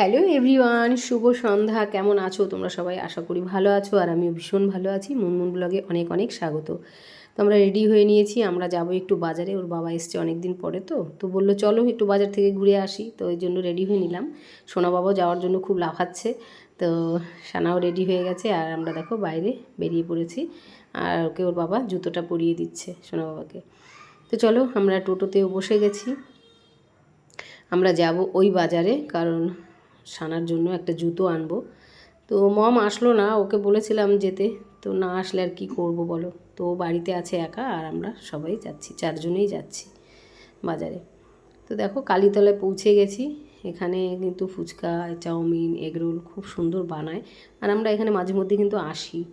Hello everyone, শুভ সন্ধ্যা। কেমন আছো? তোমরা সবাই আশা করি ভালো আছো আর আমিও ভীষণ ভালো আছি। মুনমুন ব্লগে অনেক অনেক স্বাগত। তো আমরা রেডি হয়ে নিয়েছি, আমরা যাব একটু বাজারে। ওর বাবা এসছে অনেক দিন পরে তো তো বলল, চলো একটু বাজার থেকে ঘুরে আসি। তো ওই জন্য রেডি হয়ে নিলাম। সোনা বাবা যাওয়ার জন্য খুব লাফাচ্ছে, তো সানাও রেডি হয়ে গেছে। আর আমরা দেখো বাইরে বেরিয়ে পড়েছি। আর ওকে ওর বাবা জুতোটা পরিয়ে দিচ্ছে সোনা বাবাকে তো চলো, আমরা টোটোতেও বসে গেছি। আমরা যাব ওই বাজারে, কারণ সানার জন্য একটা জুতো আনব। তো মম আসলো না, ওকে বলেছিলাম যেতে। তো না আসলে আর কি করব বলো? তো বাড়িতে আছে একা আর আমরা সবাই যাচ্ছি, চারজনেই যাচ্ছি বাজারে। তো দেখো কালীতলায় পৌঁছে গেছি। এখানে কিন্তু ফুচকা, চাউমিন এগরোল খুব সুন্দর বানায়। আর আমরা এখানে মাঝে মধ্যে কিন্তু আসি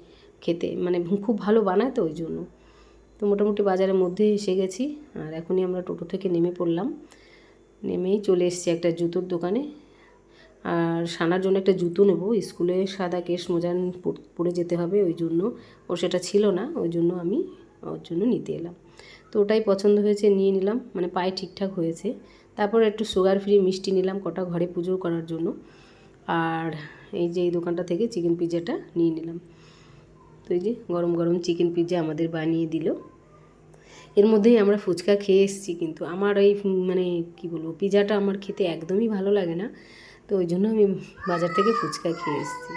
খেতে মানে খুব ভালো বানায় তো ওই জন্য। তো মোটামুটি বাজারের মধ্যে এসে গেছি। আর এখনই আমরা টোটো থেকে নেমে পড়লাম। নেমেই চলে এসেছি একটা জুতোর দোকানে। আর সানার জন্য একটা জুতো নেব। স্কুলে সাদা কেশ মোজান পরে যেতে হবে ওই জন্য। ও সেটা ছিল না, ওই জন্য আমি ওর জন্য নিতে এলাম। তো ওটাই পছন্দ হয়েছে, নিয়ে নিলাম। মানে পায়ে ঠিকঠাক হয়েছে। তারপর একটু সুগার ফ্রি মিষ্টি নিলাম কটা ঘরে পুজো করার জন্য। আর এই যে এই দোকানটা থেকে চিকেন পিৎজাটা নিয়ে নিলাম। তো এই যে গরম গরম চিকেন পিৎজা আমাদের বানিয়ে দিল। এর মধ্যেই আমরা ফুচকা খেয়ে এসেছি কিন্তু আমার ওই মানে কি বলব পিৎজাটা আমার খেতে একদমই ভালো লাগে না। তো ওই জন্য আমি বাজার থেকে ফুচকা খেয়ে এসেছি।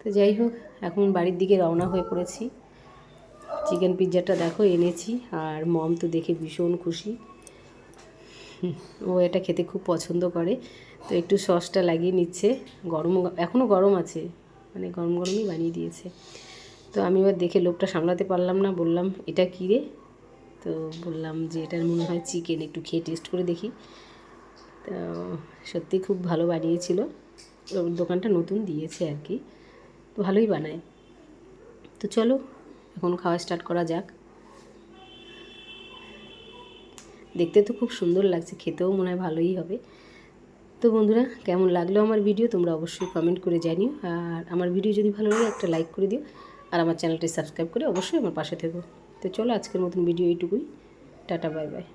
তো যাই হোক, এখন বাড়ির দিকে রওনা হয়ে পড়েছি। চিকেন পিৎজাটা দেখো এনেছি আর মম তো দেখে ভীষণ খুশি। ও এটা খেতে খুব পছন্দ করে। তো একটু সসটা লাগিয়ে নিচ্ছে। গরম এখনও গরম আছে। মানে গরম গরমই বানিয়ে দিয়েছে। তো আমি এবার দেখে লোকটা সামলাতে পারলাম না। বললাম, এটা কী রে? তো বললাম যে, এটার মনে হয় চিকেন একটু খেয়ে টেস্ট করে দেখি। সত্যি খুব ভালো বানিয়েছিল। দোকানটা নতুন দিয়েছে আর কি। তো ভালোই বানায়। তো চলো, এখন খাওয়া স্টার্ট করা যাক। দেখতে তো খুব সুন্দর লাগছে, খেতেও মনে হয় ভালোই হবে। তো বন্ধুরা, কেমন লাগল আমার ভিডিও তোমরা অবশ্যই কমেন্ট করে জানিও। আর আমার ভিডিও যদি ভালো লাগে, একটা লাইক করে দিও। আর আমার চ্যানেলটি সাবস্ক্রাইব করে অবশ্যই আমার পাশে থেকো। তো চলো, আজকের মতন ভিডিও এইটুকুই। Tata bye bye